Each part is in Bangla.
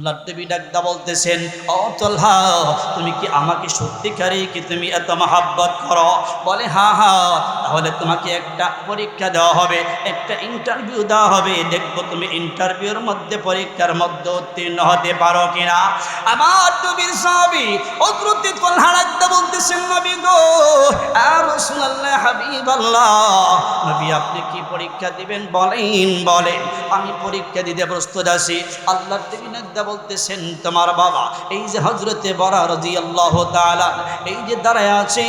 আল্লাহ নবী ডাকদা বলতেছেন, ও তলহা, তুমি কি আমাকে সত্যিকারই কি তুমি এত মহাব্বত করো? বলে, হা হ্যাঁ তাহলে তোমাকে একটা পরীক্ষা দেওয়া হবে, একটা ইন্টারভিউ দেওয়া হবে। দেখব তুমি ইন্টারভিউর মধ্যে পরীক্ষার মধ্যে উত্তীর্ণ হতে পারো কিনা। আমার নবীর সাহাবী হযরতে তলহা বলতেছেন, নবী গো, আর রাসূলুল্লাহ হাবিবাল্লাহ, নবী আপনি কি পরীক্ষা দিবেন? বলেন বলেন। আমি পরীক্ষা দিতে প্রস্তুত আছি। আল্লাহ নবী বলতেছেন, তোমার বাবা, এই যে হজরতে বরা আল্লাহ এই যে দাঁড়ায় আছে,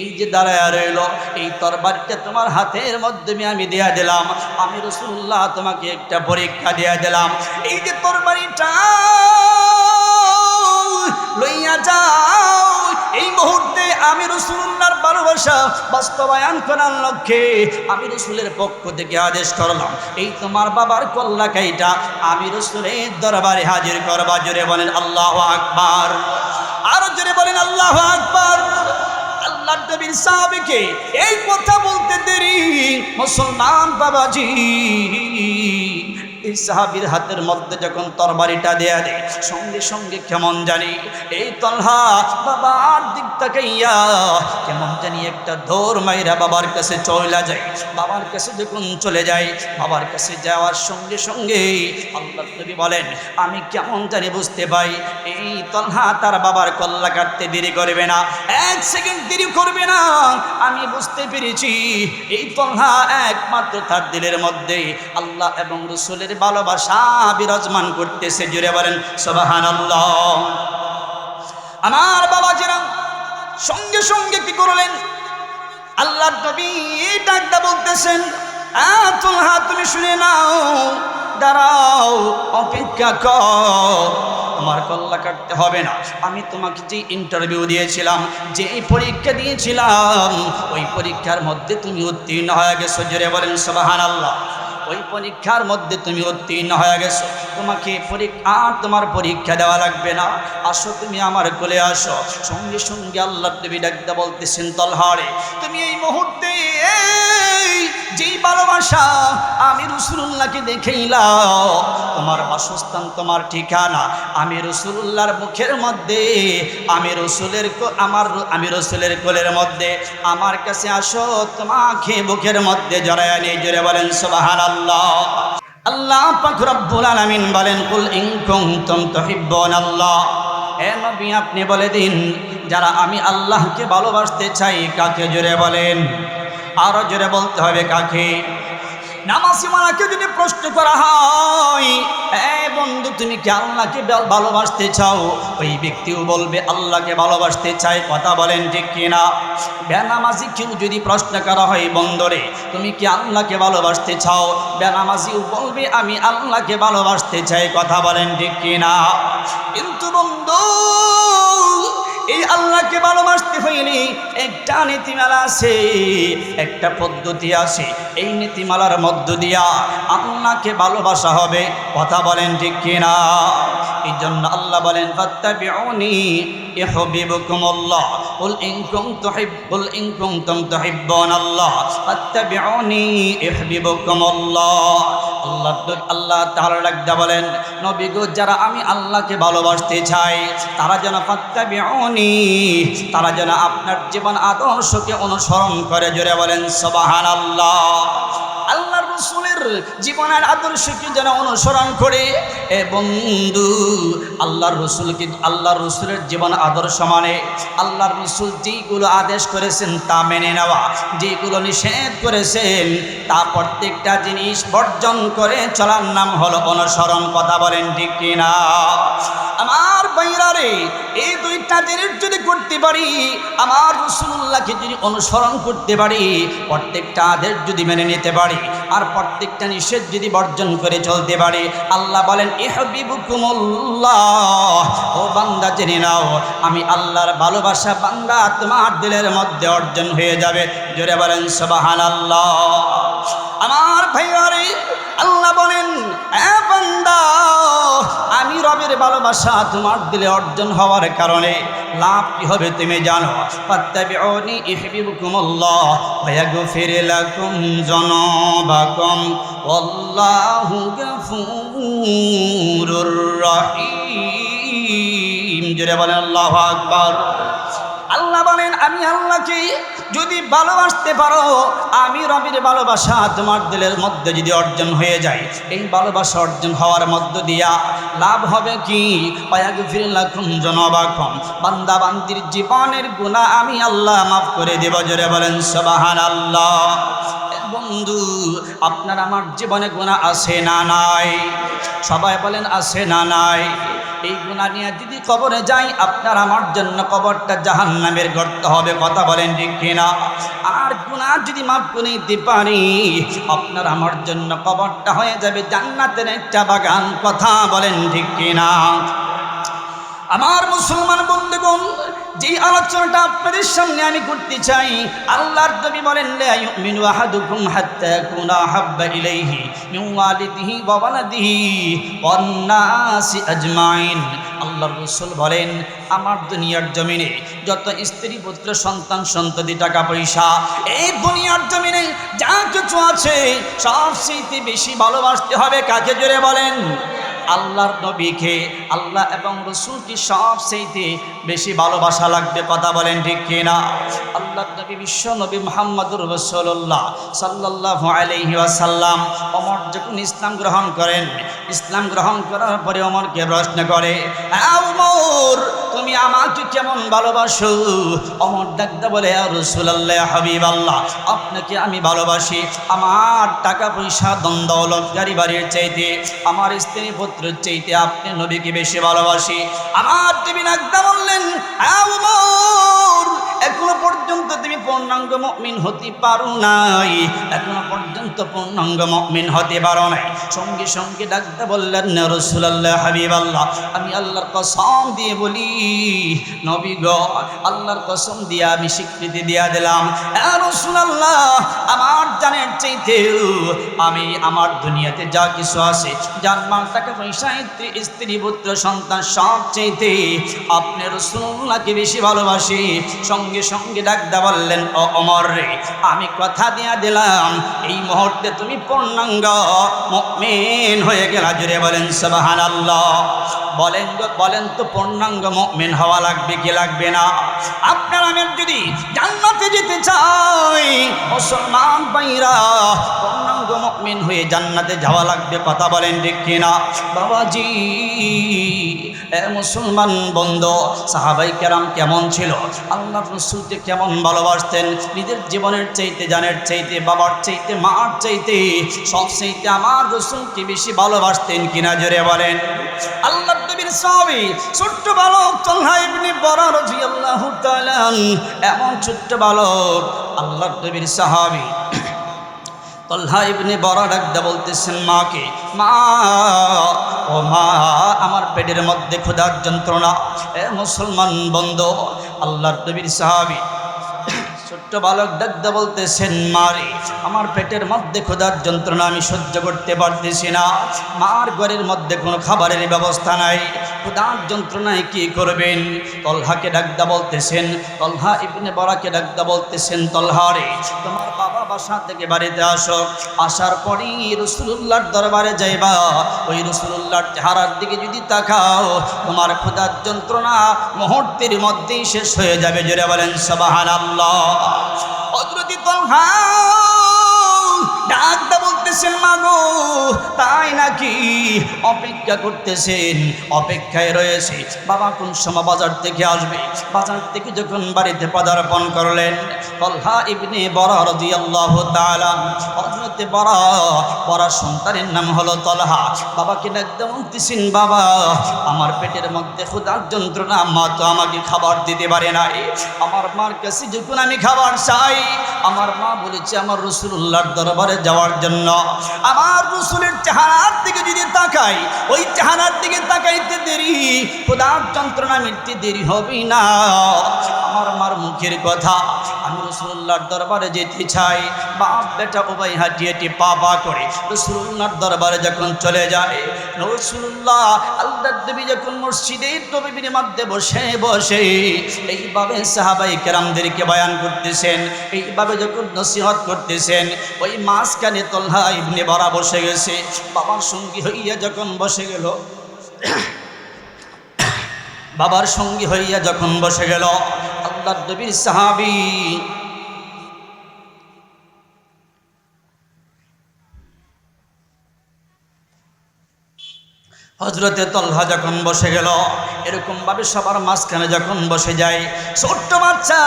এই যে দাঁড়ায় রইল এই তরবারটা তোমার হাতের মাধ্যমে আমি দেয়া দিলাম। আমি রসুল্লাহ তোমাকে একটা পরীক্ষা দেয়া দিলাম। এই যে তরবারিটা লইয়া যাও, এই মুহূর্তে আমি রসুল্লাহর ভালোবাসা বাস্তবায়ন করার লক্ষ্যে আমি রসুলের পক্ষ থেকে আদেশ করলাম। এই তোমার বাবার কল্যাকাইটা আমি রসুলের দরবারে হাজির করবা। জোরে বলেন আল্লাহ আকবার। আরও জোরে বলেন আল্লাহ আকবার। আল্লাহ নবীর সাহাবিকে এই কথা বলতে দেরি। মুসলমান বাবাজি এই সাহাবির হাতের মধ্যে যখন তরবারিটা দেয়া দেয়, সঙ্গে সঙ্গে কেমন জানি এই তলহা বাবার দিক তাকাইয়া কেমন জানি একটা দৌড় মাইরা বাবার কাছে চলে যায়। বাবার কাছে যখন চলে যায়, বাবার কাছে যাওয়ার সঙ্গে সঙ্গে আল্লাহ নবী বলেন, আমি কেমন জানি বুঝতে পাই, এই তলহা তার বাবার কল্লা কাটতে দেরি করবে না, এক সেকেন্ড দেরি করবে না, আমি বুঝতে পেরেছি। এই তলহা একমাত্র তার দিলের মধ্যে আল্লাহ এবং রসুলের ভালোবাসা বিরাজমান করতেছে। জুড়ে বলেন সবাহান আমার বাবা যেরম সঙ্গে সঙ্গে কি করলেন? আল্লাহ ডাকটা বলতেছেন তুমি শুনে নাও, দাঁড়াও, অপেক্ষা কর। তোমার কল্লা কাটতে হবে না। আমি তোমাকে যে ইন্টারভিউ দিয়েছিলাম, যে পরীক্ষা দিয়েছিলাম, ওই পরীক্ষার মধ্যে তুমি উত্তীর্ণ হয়ে গেছো। জোরে বলেন সবাহান আল্লাহ ওই পরীক্ষার মধ্যে তুমি উত্তীর্ণ হয়ে গেছো। তোমাকে আর তোমার পরীক্ষা দেওয়া লাগবে না। আসো, তুমি আমার কোলে আসো। সঙ্গে সঙ্গে আল্লাহ দেবী ডাকতে বলতেছেন, তলহারে, তুমি এই মুহূর্তে যেই ভালোবাসা আমি রসুল্লাহকে দেখেইলাও তোমার বাসস্থান, তোমার ঠিকানা, আমি রসুল্লাহর মুখের মধ্যে, আমি রসুলের আমার, আমি রসুলের কোলের মধ্যে, আমার কাছে আসো, তোমাকে বুকের মধ্যে জড়ায় নিয়ে জোরে বলেন সোবাহান আল্লাহ আল্লাহ পাক রব্বুল আলামিন বলেন, কুল ইন কুনতুম তুহিব্বুন আল্লাহ এ নবী, আপনি বলে দিন, যারা আমি আল্লাহকে ভালোবাসতে চাই, কাকে জোরে বলেন? আরও জোরে বলতে হবে কাকে? নামাজি মারাকে যদি প্রশ্ন করা হয় বন্ধু, তুমি কি আল্লাহকে ভালোবাসতে চাও? ওই ব্যক্তিও বলবে, আল্লাহকে ভালোবাসতে চাই। কথা বলেন ঠিক কিনা? বেনামাজি কেউ যদি প্রশ্ন করা হয় বন্দরে তুমি কি আল্লাহকে ভালোবাসতে চাও? বেনামাজিও বলবে, আমি আল্লাহকে ভালোবাসতে চাই। কথা বলেন ঠিক কিনা? কিন্তু বন্ধু, এই আল্লাহকে ভালোবাসতে হইলে একটা নীতিমালা আছে, একটা পদ্ধতি আছে। এই নীতিমালার মধ্য দিয়া আল্লাহকে ভালোবাসা হবে, কথা বলেন ঠিক কিনা? এই জন্য আল্লাহ বলেন, ফাত্তাবিউনি ইউহিব্বুকুমুল্লাহ। কুল ইন কুনতুম কুল ইন কুনতুম তুহিব্বুনাল্লাহ। ফাত্তাবিউনি ইউহিব্বুকুমুল্লাহ। আল্লাহ আল্লাহ তাআলা ডাকদা বলেন, নবী গো, যারা আমি আল্লাহকে ভালোবাসতে চাই, তারা যেন ফাত্তাবিউনি, তারা যেন আপনার জীবন আদর্শকে অনুসরণ করে। জোরে বলেন, সুবহানাল্লাহ। জীবনের আদর্শকে যেন অনুসরণ করে। এ বন্ধু, আল্লাহর রসুলকে, আল্লাহর রসুলের জীবন আদর্শ মানে আল্লাহর রসুল যেইগুলো আদেশ করেছেন তা মেনে নেওয়া যেগুলো নিষেধ করেছেন তা প্রত্যেকটা জিনিস বর্জন করে চলার নাম হলো অনুসরণ। কথা বলেন ঠিক কিনা? আমার বাইরারে এই দুইটা জিনিস যদি করতে পারি, আমার রসুল্লাহকে যদি অনুসরণ করতে পারি, প্রত্যেকটা আদেশ যদি মেনে নিতে পারি, আর প্রত্যেকটা নিষেধ যদি বর্জন করে চলতে পারে, আল্লাহ বলেন ও বান্দা জেনে নাও, আমি আল্লাহর ভালোবাসা বান্দা তোমার দিলের মধ্যে অর্জন হয়ে যাবে। জোরে বলেন সবাহান আল্লাহ আমার ভাইয়ারে, আল্লাহ বলেন হ্যাঁ বান্দা ভালোবাসা তোমার দিলে অর্জন হওয়ার কারণে লাভ কি হবে তুমি জানো? ফাত্তাবিউনি ইহবিবুকুমুল্লাহ ওয়া ইয়াগফির লাকুম যুনুবাকুম ওয়াল্লাহু গফুরুর রহিম। জোরে বলেন, আল্লাহু আকবার। আল্লাহ বলেন, আমি আল্লাহকে যদি ভালোবাসতে পারো, আমি রবির ভালোবাসা তোমার দিলের মধ্যে যদি অর্জন হয়ে যায়, এই ভালোবাসা অর্জন হওয়ার মধ্য দিয়া লাভ হবে কি? পায়াগ জনবাকুম বান্দা বান্দির জীবনের গুণা আমি আল্লাহ মাফ করে দেব, জোরে বলেন সবাহান আল্লাহ বন্ধু, আপনার আমার জীবনে গুণা আছে না নাই? সবাই বলেন, আছে না নাই। এই গুণা নিয়ে যদি কবরে যাই, আপনার আমার জন্য কবরটা জাহান নামের গর্ত হবে, কথা বলেন ঠিক কিনা? আর গুণা যদি মাফ করে দিতে পারি, আপনার আমার জন্য কবরটা হয়ে যাবে জান্নাতের একটা বাগান, কথা বলেন ঠিক কিনা? আমার মুসলমান বন্ধুগণ যে আলোচনাটা আপনাদের সামনে আমি করতে চাই, আল্লাহর নবী বলেন, লা ইউমিনু আহাদুকুম হাত্তা ইয়াকুনা হাব্বা ইলাইহি মিন ওয়ালিদিহি ওয়া ওয়ালাদিহি ওয়ান আজমাইন। আল্লাহর রাসূল বলেন, আমার দুনিয়ার জমিনে যত স্ত্রী, পুত্র, সন্তান, সন্ততি, টাকা পয়সা, এই দুনিয়ার জমিনে যা কিছু আছে সবচেয়ে বেশি ভালোবাসতে হবে কাকে জোরে বলেন? আল্লাহর নবীকে আল্লাহ এবং রসুলকে সেইতে বেশি ভালোবাসা লাগবে, কথা বলেন ঠিক কিনা? আল্লাহ নবী বিশ্ব নবী মোহাম্মদুর রসুল্লাহ সাল্লাহ আলহি আসাল্লাম অমর যখন ইসলাম গ্রহণ করেন, ইসলাম গ্রহণ করার পরে অমরকে প্রশ্ন করে "আ উমর তুমি আমাকে কেমন ভালোবাসো? অমর ডাকতে বলে রসুল্লাহ হাবিব আল্লাহ আপনাকে আমি ভালোবাসি। আমার টাকা পয়সা দ্বন্দ্বলত গাড়ি বাড়ির চাইতে আমার স্ত্রী পুত্রের চাইতে আপনি নবীকে বেশি ভালোবাসি। আমার তুমি একদম বললেন "আ পূর্ণাঙ্গ মমিন হতে পারো নাই। এখনও পর্যন্ত পূর্ণাঙ্গ মমিন হতে পারো নাই। সঙ্গে সঙ্গে ডাকতে বললেন রসুল্লাহ হাবিব আল্লাহ আমি আল্লাহর কসম দিয়ে বলি, নবী গ, আল্লাহর কসম দিয়ে আমি স্বীকৃতি দিয়া দিলাম। রসুল্লাহ আমার জানের চাইতেও আমি আমার দুনিয়াতে যা কিছু আছে জানমাল টাকা পয়সা, স্ত্রী স্ত্রী, পুত্র, সন্তান, সব চাইতে আপনি রসুল্লাহকে বেশি ভালোবাসি। সঙ্গে সঙ্গে ডাকদা বললেন অমর রে, আমি কথা দিয়া দিলাম, এই মুহূর্তে তুমি পূর্ণাঙ্গ মেন হয়ে গেলা। জুড়ে বলেন সবাহান আল্লাহ বলেন বলেন তো পূর্ণাঙ্গ মেন হওয়া লাগবে কি লাগবে না? আপনার আমি যদি জান্নাতে যেতে চাই। মুসলমান বাইরা পূর্ণাঙ্গ মেন হয়ে জান্নাতে যাওয়া লাগবে, কথা বলেন ঠিক কিনা? বাবাজি, এ মুসলমান বন্ধ, সাহাবাই কেরাম কেমন ছিল? আল্লাহ রসুলকে কেমন ভালোবাসতেন? নিজের জীবনের চাইতে, জানের চাইতে, বাবার চাইতে, মার চাইতে, সব চাইতে আমার রসুলকে বেশি ভালোবাসতেন কিনা জোরে বলেন। আল্লাহ নবীর সাহাবী ছোট্ট বালক ইবনে বড় রাদিয়াল্লাহু তাআলা এমন ছোট্ট বালক আল্লাহ নবীর সাহাবি তল্লা ইবনে বড় ডাকদা বলতেছেন, মাকে, মা, ও মা, আমার পেটের মধ্যে ক্ষুধার যন্ত্রণা। এ মুসলমান বন্ধ, আল্লাহর নবীর সাহাবী ছোট্ট বালক ডাকদা বলতেছেন মারে আমার পেটের মধ্যে ক্ষুধার যন্ত্রণা আমি সহ্য করতে পারতেছি না। মার ঘরের মধ্যে কোনো খাবারের ব্যবস্থা নাই। ক্ষুধার যন্ত্রণায় কি করবেন? তলহাকে ডাকদা বলতেছেন, তলহা ইবনে বড়াকে ডাকদা বলতেছেন তলহারে তোমার বাবা বাসা থেকে বাড়িতে আসো। আসার পরই রসুল্লাহর দরবারে যাইবা। ওই রসুল্লাহর চেহারার দিকে যদি তাকাও, তোমার ক্ষুধার যন্ত্রণা মুহূর্তের মধ্যেই শেষ হয়ে যাবে। জোরে বলেন সবাহান বলতেছেন তাই নাকি অপেক্ষা করতেছেন? অপেক্ষায় রয়েছে। বাবা কোন সময় বাজার থেকে আসবে? বাজার থেকে যখন বাড়িতে পদার্পণ করলেন তলহা ইবনে বড় রাদিয়াল্লাহু তাআলা হযরতে বড় বড় সন্তানের নাম হলো তলহা। বাবাকে ডাকতে বলতেছেন বাবা, আমার পেটের মধ্যে ক্ষুধার যন্ত্রণা, মা তো আমাকে খাবার দিতে পারে নাই। আমার মার কাছে যখন আমি খাবার চাই, আমার মা বলেছে, আমার রসুল্লাহর দরবারে যাওয়ার জন্য। আমার রসুলের চেহারার দিকে যদি তাকাই, ওই চেহারার দিকে তাকাইতে দেরি, ক্ষুধার যন্ত্রণা মিটতে দেরি হবে না। আমার মার মুখের কথা। আমি রসুল্লাহর দরবারে যেতে চাই। বাপ, বেটা, উভয় হাঁটি এটি পা পা করে রসুল্লাহর দরবারে যখন চলে যায়, রসুল্লাহ আল্লাহ দেবী যখন মসজিদের তবিবির মধ্যে বসে বসে এইভাবে সাহাবাই কেরামদেরকে বয়ান করতেছেন, এইভাবে যখন নসিহত করতেছেন, ওই মাঝখানে তল্হা ইবনে বরা বসে গেছে। বাবার সঙ্গী হইয়া যখন বসে গেল, বাবার সঙ্গী হইয়া যখন বসে গেল আল্লাহ নবীর সাহাবি হজরতে তলহা যখন বসে গেল এরকম ভাবে সবার মাঝখানে যখন বসে যায়, ছোট্ট বাচ্চা,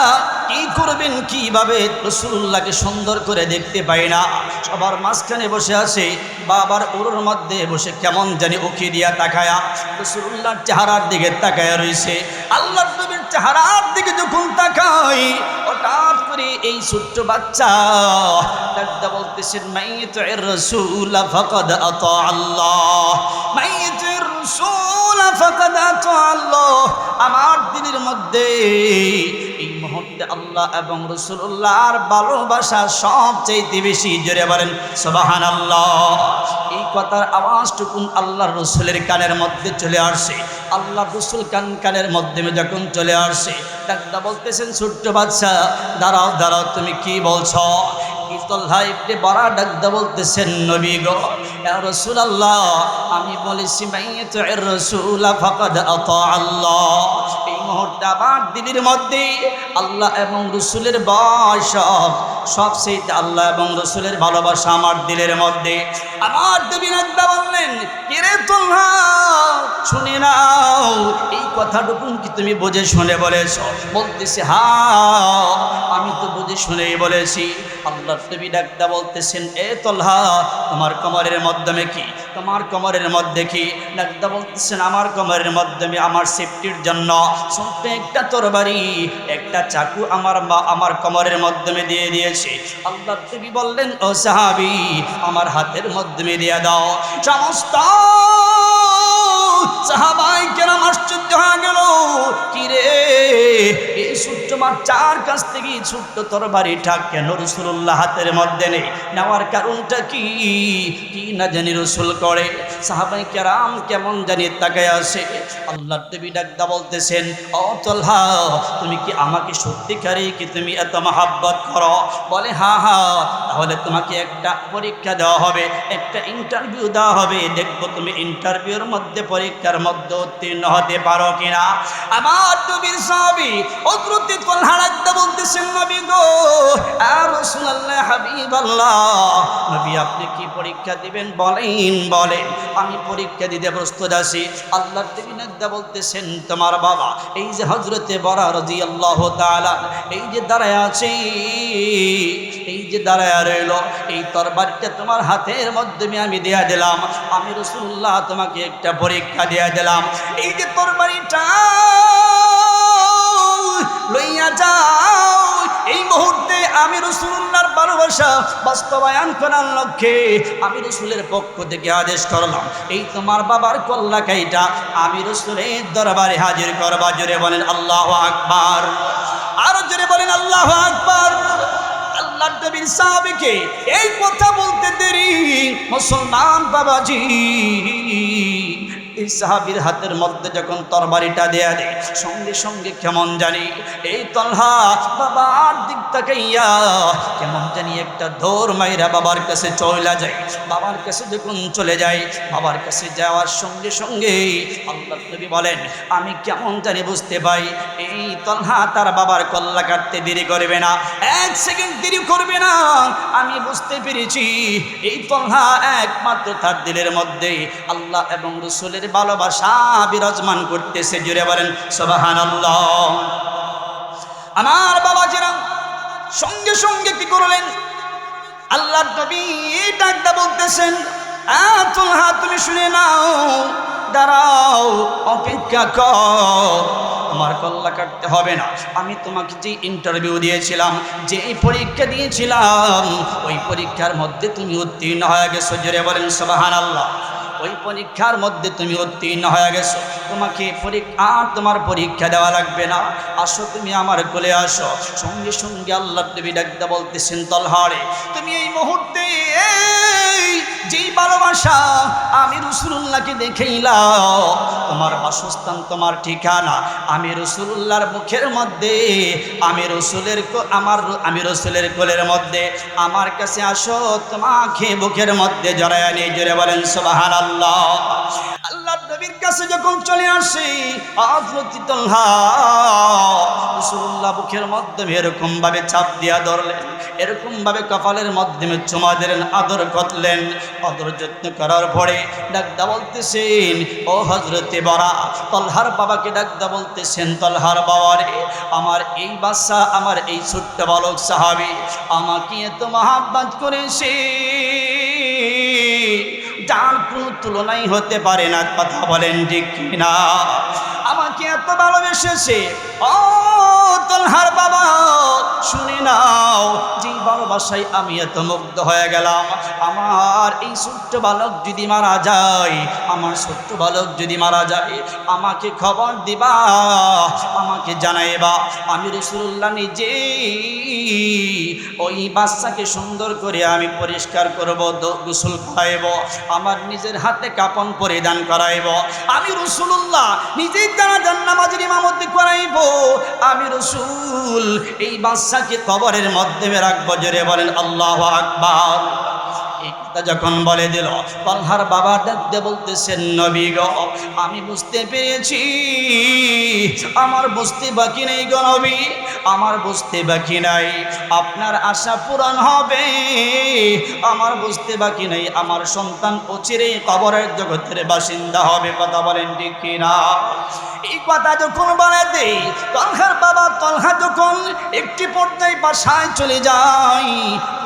কি করবেন, কীভাবে? রসুল্লাহকে সুন্দর করে দেখতে পাই না। সবার মাঝখানে বসে আছে, বাবার উড়োর মধ্যে বসে কেমন জানি উকি দিয়া তাকায়া, রসুল্লাহর চেহারার দিকে তাকায়া রয়েছে আল্লাহ নবীর চেহারার দিকে যখন তাকাই, হঠাৎ এই ছোট্ট বাচ্চা বলতেছেন মাইয়ে রসুল এর রসুল ফকদ আত আল্লাহ আমার দিনের মধ্যে এই মুহূর্তে আল্লাহ এবং রসুল্লাহর ভালোবাসা সবচেয়ে বেশি, জোরে বলেন সবাহান আল্লাহ এই কথার আওয়াজটুকুন আল্লাহ রসুলের কানের মধ্যে চলে আসে আল্লাহ রসুল কান কানের মাধ্যমে যখন চলে আসে ডাক্তার বলতেছেন, ছোট্ট বাচ্চা দাঁড়াও দাঁড়াও, তুমি কি বলছো? ইতল্লাহ ইবনে বড়া ডাকদা বলতেছেন, নবী গো, ইয়া রাসূলুল্লাহ, আমি বলেছি, মাইয়াতু রাসূল ফাকাদ আতা আল্লাহ। এই মুহূর্তে আমার দিলের মধ্যে আল্লাহ এবং রসুলের বয়স সব সেইটা আল্লাহ এবং রসুলের ভালোবাসা আমার দিলের মধ্যে। আমার দেবী নাকদা বললেন, কিরে তোল্লা শুনে নাও, এই কথাটুকুন কি তুমি বুঝে শুনে বলেছ? বলতেছে, হা, আমি তো বুঝে শুনেই বলেছি। আল্লাহ নবী ডাকদা বলতেছেন, এ তলহা, তোমার কমরের মাধ্যমে কি? তোমার কমরের মধ্যে কি? ডাকদা বলতেছেন, আমার কমরের মাধ্যমে আমার সেফটির জন্য ছোট্ট একটা তরবারি, একটা চাকু আমার মা, আমার কমরের মাধ্যমে দিয়ে দিয়েছে। আল্লাহ দেবী বললেন ও সাহাবি আমার হাতের মধ্যে দিয়ে দাও। সমস্ত সাহাবাই নেই? কি? কি না জানি রসুল করে। সাহাবাই কেরাম কেমন জানি তাকায় আসে আল্লাহ বলতেছেন তুমি কি আমাকে সত্যিকারে কি তুমি এত মহাব্বত করো? বলে, হা হা, তাহলে তোমাকে একটা পরীক্ষা দেওয়া হবে, একটা ইন্টারভিউ দেওয়া হবে। দেখব তুমি ইন্টারভিউর মধ্যে পরীক্ষার মধ্যে উত্তীর্ণ হতে পারো কিনা? আমার নবীর সাহাবী তলহা ডাকদা বলতেছেন, নবী গো আর রাসূলুল্লাহ, হাবিবাল্লাহ, নবী আপনি কি পরীক্ষা দিবেন? বলেন বলেন। আমি পরীক্ষা দিতে প্রস্তুত আছি। আল্লাহর নবী নাকদা বলতেছেন, তোমার বাবা, এই যে হজরতে বরা রাজি আল্লাহ এই যে দাঁড়ায় আছে, এই যে দাঁড়ায় রইল, এই তরবারটা তোমার হাতের মাধ্যমে আমি দেয়া দিলাম। আমি রসুল্লাহ তোমাকে একটা পরীক্ষা দেয়া দিলাম এই যে তরবারিটা লইয়া যাও। এই মুহূর্তে আমি রসুল্লাহর ভালোবাসা বাস্তবায়ন করার লক্ষ্যে আমি রসুলের পক্ষ থেকে আদেশ করলাম। এই তোমার বাবার কল্লাকাইটা আমি রসুলের দরবারে হাজির করবা। জোরে বলেন, আল্লাহ আকবার। আরও জোরে বলেন, আল্লাহ আকবার। এই কথা বলতে দেরি। মুসলমান বাবাজি এই সাহাবির হাতের মধ্যে যখন তরবারিটা দেয়া দেয়, সঙ্গে সঙ্গে কেমন জানি এই তলহা বাবার দিক তাকাইয়া কেমন জানি একটা দৌড় মাইরা বাবার কাছে চলে যায়। বাবার কাছে যখন চলে যায়, বাবার কাছে যাওয়ার সঙ্গে সঙ্গে আল্লাহ নবী বলেন, আমি কেমন জানি বুঝতে পাই, এই তলহা তার বাবার কল্লা কাটতে দেরি করবে না, এক সেকেন্ড দেরি করবে না, আমি বুঝতে পেরেছি। এই তলহা একমাত্র তার দিলের মধ্যে আল্লাহ এবং রসুলের ভালোবাসা বিরাজমান করতেছে। জুড়ে বলেন সবাহান আমার বাবা যেরম সঙ্গে সঙ্গে কি করলেন? আল্লাহ ডাকটা বলতেছেন আহ তুমি শুনে নাও, দাঁড়াও, অপেক্ষা কর। তোমার কল্লা কাটতে হবে না। আমি তোমাকে যে ইন্টারভিউ দিয়েছিলাম, যে পরীক্ষা দিয়েছিলাম, ওই পরীক্ষার মধ্যে তুমি উত্তীর্ণ হয়ে গেছো। জোরে বলেন সবাহান আল্লাহ ওই পরীক্ষার মধ্যে তুমি উত্তীর্ণ হয়ে গেছো। তোমাকে আর তোমার পরীক্ষা দেওয়া লাগবে না। আসো, তুমি আমার কোলে আসো। সঙ্গে সঙ্গে আল্লাহ দেবী ডাকতে বলতেছেন, তলহারে, তুমি এই মুহূর্তে যেই ভালোবাসা আমি রসুল্লাহকে দেখেইলাম, তোমার বাসস্থান, তোমার ঠিকানা, আমি রসুল্লাহর মুখের মধ্যে, আমি রসুলের আমার, আমি রসুলের কোলের মধ্যে, আমার কাছে আসো, তোমাকে বুকের মধ্যে জড়ায় নিয়ে জোরে বলেন সোবাহান আল্লাহ আল্লাহ নবীর কাছে যখন চলে আসি রসুল্লাহ বুকের মাধ্যমে এরকম ভাবে চাপ দিয়া ধরলেন এরকম ভাবে কপালের মাধ্যমে চুমা দিলেন, আদর করলেন। আদর যত্ন করার পরে ডাকদা বলতেছেন, ও হজরতে বরা তলহার বাবাকে ডাকদা বলতেছেন তলহার বাবারে, আমার এই বাচ্চা, আমার এই ছোট্ট বালক সাহাবি আমাকে এত মহাব্বাত করেছে। তুলনাই হতে পারে না কথা বলেন ঠিক না আমাকে এত ভালোবেসেছে। ও তলহার বাবা, শুনে নাও যে ভালোবাসায় আমি এত মুগ্ধ হয়ে গেলাম। আমার এই ছোট্ট বালক যদি মারা যায়, আমার ছোট্ট বালক যদি মারা যায়, আমাকে খবর দিবা, আমাকে জানাইবা। আমি রসুল্লাহ নিজে ওই বাচ্চাকে সুন্দর করে আমি পরিষ্কার করব গোসল করাইব, আমার নিজের হাতে কাপন পরিধান করাইব। আমি রসুল্লাহ নিজেই তারা জান্নামাজের ইমামতি করাইব। আমি রসুল এই বাদশাকে কবরের মাধ্যমে রাখব জোরে বলেন আল্লাহ আকবার। যখন বলে দিল তলহার বাবা ডাকতে বলতেছেন, নবী গ, আমি বুঝতে পেরেছি। আমার বুঝতে বাকি নেই গো নবী, আমার বুঝতে বাকি নাই। আপনার আশা পূরণ হবে। আমার বুঝতে বাকি নেই। আমার সন্তান অচিরে কবরের জগতের বাসিন্দা হবে। কথা বলেন ঠিক কিনা? এই কথা যখন বলে দেই তলহার বাবা তলহা যখন একটি পর্যায়ে বাসায় চলে যায়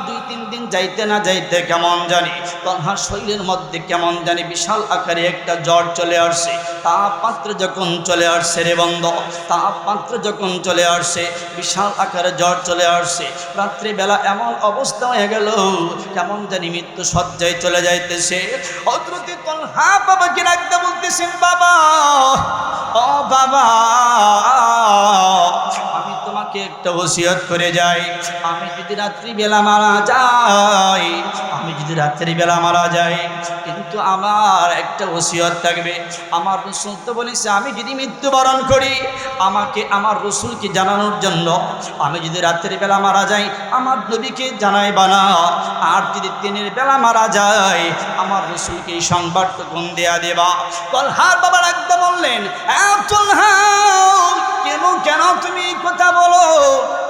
দুই তিন দিন যাইতে না যাইতে কেমন জানি? তলহার শরীরের মধ্যে কেমন জানি বিশাল আকারে একটা জ্বর চলে আসছে। তাপমাত্র যখন চলে আসছে রে বন্ধ, তাপমাত্র যখন চলে আসছে, বিশাল আকারে জ্বর চলে আসছে। রাত্রিবেলা এমন অবস্থা হয়ে গেল, কেমন জানি মৃত্যু সজ্জায় চলে যাইতেছে। অদ্রুতি তলহা বাবাকে রাখতে বলতেছেন, বাবা, ও বাবা আমি তোমাকে একটা ওসিয়ত করে যাই আমি যদি রাত্রিবেলা মারা যাই আমি যদি রাত্রিবেলা মারা যাই কিন্তু আমার একটা ওসিয়ত থাকবে। আমার রসুল তো বলেছে আমি যদি মৃত্যুবরণ করি আমাকে আমার রসুলকে জানানোর জন্য আমি যদি রাত্রিবেলা মারা যাই আমার নবীকে জানাই বানা আর যদি দিনের বেলা মারা যায় আমার রসুলকে এই সংবাদটুকুন দেয়া দেবা। তলহার বাবা রাখতে বললেন "এ তলহা, কেন তুমি কথা বলো?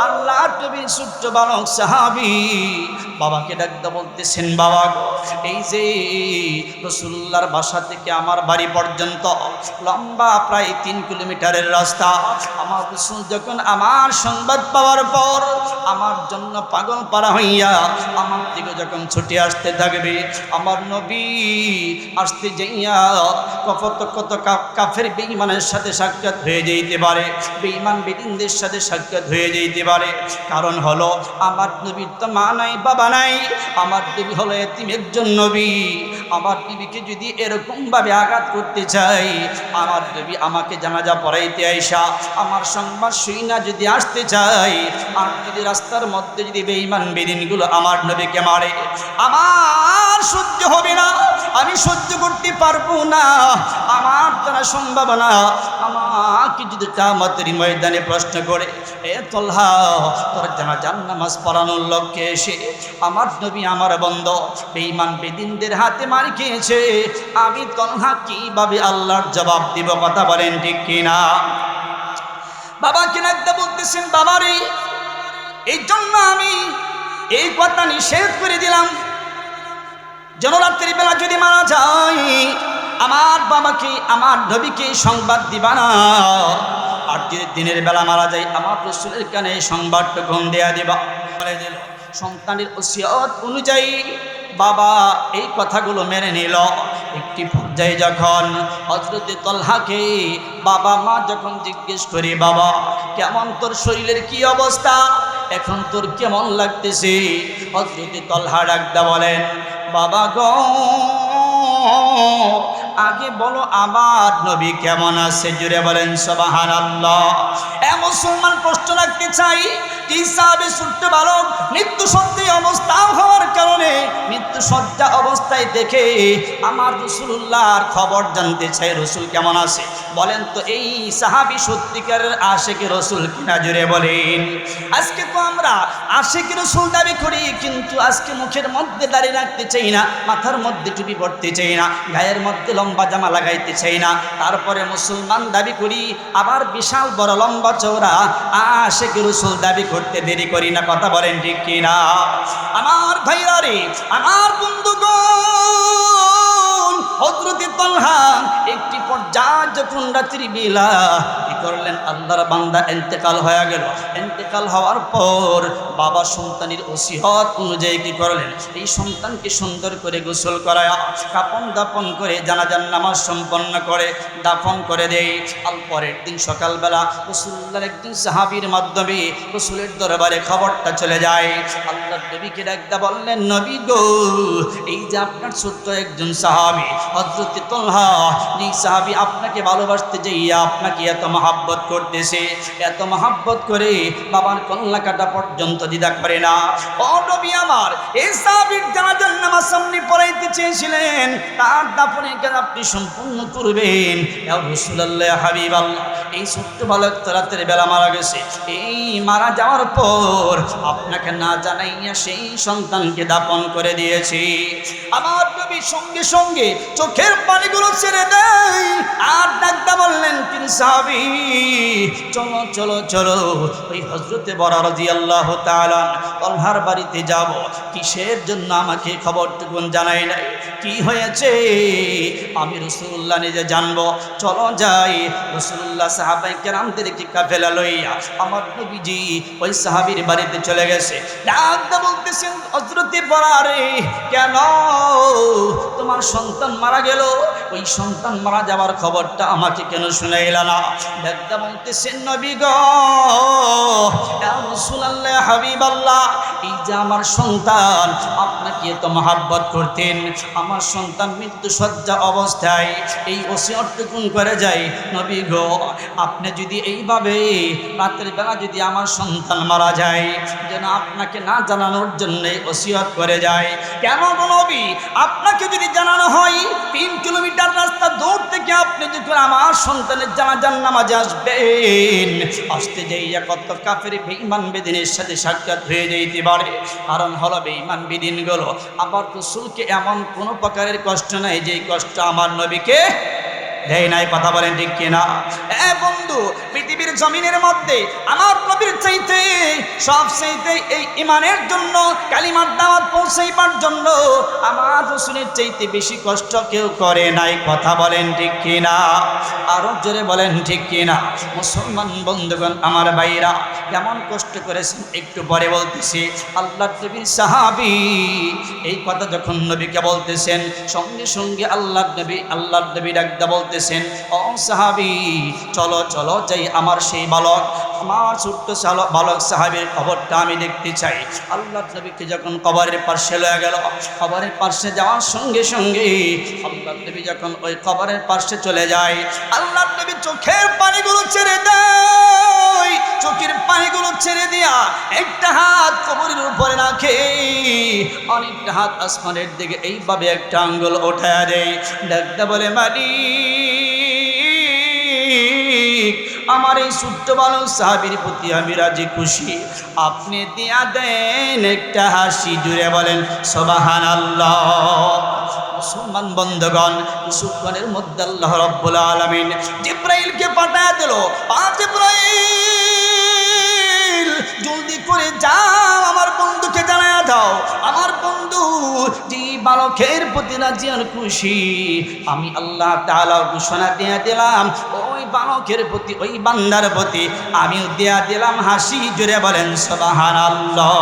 আল্লাহ, তুমি ছোট্ট বালক, সাহাবি। বাবাকে ডাকতে বলতেছেন, বাবা এই যে রসুল্লার বাসা থেকে আমার বাড়ি পর্যন্ত লম্বা প্রায় তিন কিলোমিটারের রাস্তা, আমার রসুল যখন আমার সংবাদ পাওয়ার পর আমার জন্য পাগল পারা হইয়া আমার দিকে যখন ছুটে আসতে থাকবে, আমার নবী আসতে যাইয়া কত কত কাফের বেঈমানের সাথে সাক্ষাৎ হয়ে যেতে পারে। বেঈমান বেদিনদের সাথে সাক্ষাৎ হয়ে যেতে পারে। কারণ হলো, আমার নবীর তো মা নাই, বাবা নাই, আমার দেবী হলো এতিমের জন্য নবী। আমার দেবীকে যদি এরকমভাবে আঘাত করতে চাই, আমার দেবী আমাকে জানাজা পড়াইতে আইসা, আমার সংবাদ শুই না যদি আসতে চাই, আর যদি রাস্তার মধ্যে যদি বেঈমান বেদিনগুলো আমার নবীকে মারে, আমার সহ্য হবে না, আমি সহ্য করতে পারব না, আমার দ্বারা সম্ভব না। আমাকে যদি কামাতের ময়দানে প্রশ্ন করে, এ তল্হা, তোর জানা জান নামাজ পড়ানোর লক্ষ্যে এসে আমার নবী আমার বন্ধ, বেঈমান বেদিনদের হাতে মার খেয়েছে। আমি তল্হা কীভাবে আল্লাহর জবাব দিব কথা বলেন ঠিক কিনা? বাবা একটা বলতেছেন বাবারে এই জন্য আমি এই কথা নিষেধ করে দিলাম। যেন বেলা যদি মারা যায়, আমার বাবাকে, আমার নবীকে সংবাদ দিবা না। আর যদি দিনের বেলা মারা যায়, আমার রসুলের কানে এই সংবাদটুকু দেয়া দিবা। সন্তানের ওসিয়ত অনুযায়ী বাবা এই কথাগুলো মেনে নিল। একটি পর্যায়ে যখন হজরতে তল্লাকে বাবা মা যখন জিজ্ঞেস করি, বাবা, কেমন তোর শরীরের কি অবস্থা? এখন তোর কেমন লাগতেছে? হজরতে তলহা ডাকদা বলেন, বাবা গো আগে বলো আমার নবী কেমন আছে? জুড়ে বলেন সবাহান মুসলমান প্রশ্ন রাখতে চাই হিসাবে ছোট্ট বালক মৃত্যু সত্যি অবস্থা হওয়ার কারণে মৃত্যু সজ্জা অবস্থায় দেখে আমার রসুল্লাহর খবর জানতে চাই, রসুল কেমন আছে? বলেন তো, এই সাহাবি সত্যিকারের আশেকে রসুল কিনা? জুড়ে বলেন, আজকে তো আমরা আশেকে রসুল দাবি করি, কিন্তু আজকে মুখের মধ্যে দাঁড়িয়ে রাখতে চাই না, মাথার মধ্যে টুপি পড়তে চাই না, গায়ের মধ্যে লম্বা জামা লাগাইতে চাই না। তারপরে মুসলমান দাবি করি, আবার বিশাল বড় লম্বা চৌড়া আশেকে রসুল দাবি করতে দেরি করি না, কথা বলেন ঠিক কিনা? আমার ভাইরা আমার বন্ধুগণ হজরতি তলহা একটি পর্যায় যখন রাত্রি বেলা কি করলেন? আল্লাহর বান্দা এন্তেকাল হয়ে গেল। এন্তেকাল হওয়ার পর বাবা সন্তানের ওসিহত অনুযায়ী কি করলেন? এই সন্তানকে সুন্দর করে গোসল করায় কাপন দাপন করে জানাজান নামাজ সম্পন্ন করে দাফন করে দেয়। আল পরের দিন সকালবেলা রসুল্লার একদিন সাহাবির মাধ্যমে রসুলের দরবারে খবরটা চলে যায়। আল্লাহ নবীকে ডাকদা বললেন, নবী গো, এই যে আপনার ছোট্ট একজন সাহাবি হজরত সাহাবি আপনাকে ভালোবাসতে আপনাকে এত মহাব্বত করতেছে। এত মহাব্বত করে বাবার কাটা পর্যন্ত দিদা করে না। আমার এই রাতের বেলা মারা গেছে। এই মারা যাওয়ার পর আপনাকে না জানাইয়া সেই সন্তানকে দাপন করে দিয়েছি। আমার নবী সঙ্গে সঙ্গে চোখের ছেড়ে সাহাবি চলো চলো চলো। ওই হজরতে বড় রাজি আল্লাহ তলহার বাড়িতে যাব। কিসের জন্য আমাকে খবরটুকুন জানাই নাই? কি হয়েছে? আমি রসুল্লাহ নিজে জানব। চলো যাই। রসুল্লাহ সাহাবাই কেরামদেরকে কাফেলা লইয়া আমার নবীজি ওই সাহাবির বাড়িতে চলে গেছে। বলতেছেন হজরতে পড়ারে কেন? তোমার সন্তান মারা গেল? ওই সন্তান মারা যাওয়ার খবরটা আমাকে কেন শুনাইল? না ডাকদা বলতেছেন, নবী গ রসুল্লাহ হাবিব আল্লাহ এই যে আমার সন্তান, আপনাকে এত মহাব্বত করতেন, আমার সন্তান মৃত্যু সজ্জা অবস্থায় এই ওসিয়তটুকুন করে যায়, নবী গো, আপনি যদি এইভাবে রাতের বেলা যদি আমার সন্তান মারা যায়, যেন আপনাকে না জানানোর জন্য ওসিয়ত করে যায়, কেন নবী? আপনাকে যদি জানানো হয়, তিন কিলোমিটার রাস্তা দূর থেকে আপনি যখন আমার সন্তানের জানাজান নামাজে আসবেন, আসতে যাইয়া কত কাফের বেঈমান বেদিনের সাথে সাক্ষাৎ হয়ে যাইতে পারে। কারণ হলো বেঈমান বেদিনগুলো, আমার রসুলকে এমন কোনো প্রকারের কষ্ট নাই যেই কষ্ট আমার নবীকে দেয় নাই, কথা বলেন ঠিক কিনা? এ বন্ধু, পৃথিবীর জমিনের মধ্যে আমার নবীর চাইতে সব চাইতে এই ইমানের জন্য, কালিমার দাওয়াত পৌঁছাইবার জন্য আমার রসুলের চাইতে বেশি কষ্ট কেউ করে নাই, কথা বলেন ঠিক কিনা? আরও জোরে বলেন ঠিক কিনা? মুসলমান বন্ধুগণ, আমার ভাইরা, কেমন কষ্ট করেছেন একটু পরে বলতেছি। আল্লাহ নবীর সাহাবি, এই কথা যখন নবীকে বলতেছেন, সঙ্গে সঙ্গে আল্লাহ নবী আল্লাহ নবী ডাকদা বলতেছেন ও সাহাবি, চলো চলো, যাই আমার সেই বালক, আমার ছোট্ট বালক সাহাবের খবরটা আমি দেখতে চাই। আল্লাহ নবীকে যখন কবরের পার্শ্বে লয়ে গেল, কবরের পার্শ্বে যাওয়ার সঙ্গে সঙ্গে আল্লাহ নবী যখন ওই কবরের পার্শ্বে চলে যায় আল্লাহ নবী চোখের পানিগুলো ছেড়ে দেয়, চোখের পানিগুলো ছেড়ে দিয়া একটা হাত কবরের উপরে রাখে, অনেকটা হাত আসমানের দিকে এইভাবে একটা আঙ্গুল ওঠায় দেয়। ডাকতে বলে, মালিক আমার এই ছোট্ট বালক সাহাবির প্রতি আমি রাজি খুশি। আপনি দিয়া দেন একটা হাসি, জুড়ে বলেন সবাহান আল্লাহ মুসলমান বন্ধগণ কিছুক্ষণের মধ্যে আল্লাহ রব্বুল আলমিন জিব্রাইলকে পাঠায় দিল। জিব্রাইল, জলদি করে যাও, আমার বন্ধুকে জানায় দাও আমার বন্ধু যে বালকের প্রতি রাজি আর খুশি, আমি আল্লাহ তাআলা ঘোষণা দিয়ে দিলাম, ওই বালকের প্রতি, ওই বান্দার প্রতি আমিও দেয়া দিলাম হাসি জুড়ে বলেন সবাহান আল্লাহ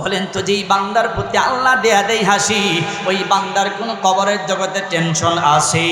বলেন তো, যেই বান্দার প্রতি আল্লাহ দেয়া দেয় হাসি, ওই বান্দার কোনো কবরের জগতে টেনশন আসে